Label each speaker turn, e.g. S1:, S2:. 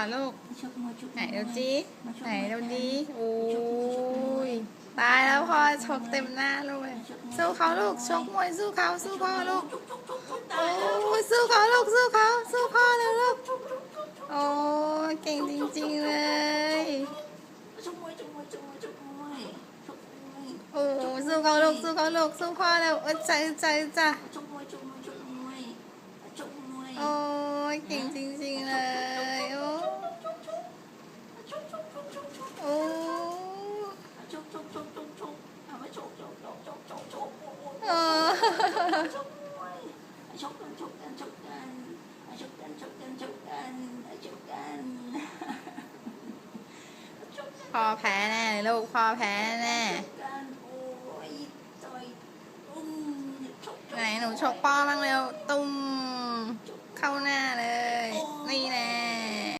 S1: อลูก
S2: ชกมวยชกมวย
S1: ไหนดูจี
S2: มาชก
S1: ไหน
S2: มวย
S1: ดู
S2: กัน
S1: ดีโอ้ยตายแล้วพ่อชกเต็มหน้าเลย สู้เขาลูกชกมวยสู้เขาสู้พ่อลูกโอ้ยสู้เขาลูกสู้เขาสู้พ่อเร็วลูกโอ้ยเก่งจริงๆเลย
S2: ชกมวยชกมวยชกมวยชกมวยชกมวย
S1: โอ้สู้เขาลูกสู้เขาลูกสู้พ่อเร็วเออใจใจจ้ะ
S2: ชกมวยชกมวยชกมวยชกมวย
S1: โอ้ยเก่งจริง พ่อแพ้แน่ลูกพ่อแพ้แน่ไหนหนูชกพ่อบ้างเร็ว